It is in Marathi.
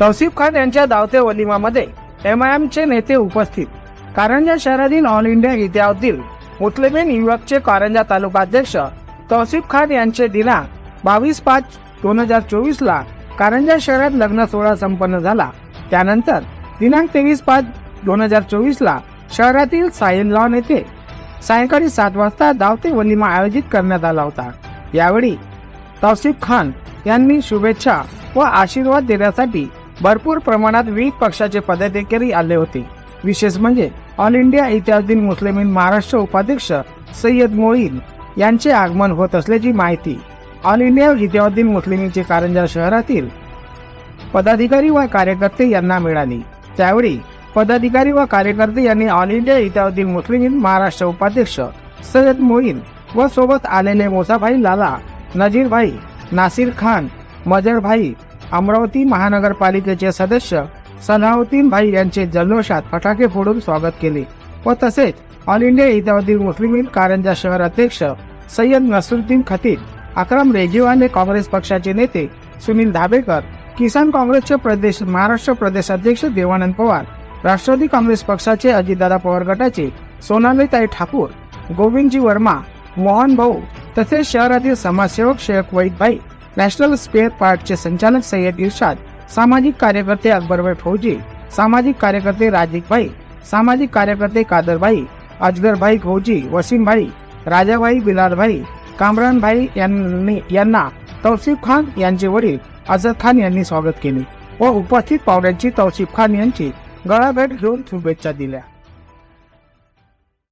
तौसिफ खान यांच्या दावते वलिमामध्ये एम आय एमचे नेते उपस्थित. कारंजा शहरातील ऑल इंडिया इतिहासातील मुस्लिमीन युवकचे कारंजा तालुका अध्यक्ष तौसिफ खान यांचे दिनांक बावीस पाच दोन हजार चोवीस ला कारंजा शहरात लग्न सोहळा संपन्न झाला. त्यानंतर दिनांक तेवीस पाच दोन हजार चोवीस ला शहरातील सायन लॉन येथे सायंकाळी सात वाजता धावते वलिमा आयोजित करण्यात आला होता. यावेळी तौसिफ खान यांनी शुभेच्छा व आशीर्वाद देण्यासाठी भरपूर प्रमाणात विविध पक्षाचे पदाधिकारी आले होते. विशेष म्हणजे ऑल इंडिया इतिहासदीन मुस्लिमीन महाराष्ट्र उपाध्यक्ष सय्यद मोईन यांचे आगमन होत असल्याची माहिती ऑल इंडिया इतिहासदीन मुस्लिमींचे कारंजा शहरातील पदाधिकारी व कार्यकर्ते यांना मिळाली. त्यावेळी पदाधिकारी व कार्यकर्ते यांनी ऑल इंडिया इतिहासदीन मुस्लिम महाराष्ट्र उपाध्यक्ष सय्यद मोईन व सोबत आलेले मोसाभाई लाला नजीरभाई नासिर खान मजरभाई अमरावती महानगरपालिकेचे सदस्य सलाहुद्दीन भाई यांचे जल्लोषात फटाके फोडून स्वागत केले व तसेच ऑल इंडिया इतिहासातील मुस्लिम कारंजा शहर अध्यक्ष सय्यद नसरुद्दीन खतीब अक्रम रेजीवाले काँग्रेस पक्षाचे नेते सुनील धाबेकर किसान काँग्रेसचे प्रदेश महाराष्ट्र प्रदेश अध्यक्ष देवानंद पवार राष्ट्रवादी काँग्रेस पक्षाचे अजितदादा पवार गटाचे सोनालीताई ठाकूर गोविंदजी वर्मा मोहन भाऊ तसेच शहरातील समाजसेवक शेख वैदभाई नॅशनल स्पेअर पार्टचे संचालक सय्यद इर्शाद सामाजिक कार्यकर्ते अकबरभाई फौजी सामाजिक कार्यकर्ते राजिकभाई सामाजिक कार्यकर्ते कादरभाई अजगरभाई फौजी वसीमभाई राजाभाई बिलालभाई कामरानभाई यांनी यांना तौसिफ खान यांचे वडील अझर खान यांनी स्वागत केले व उपस्थित पाहुण्यांची तौसिफ खान यांची गळाभेट घेऊन शुभेच्छा दिल्या.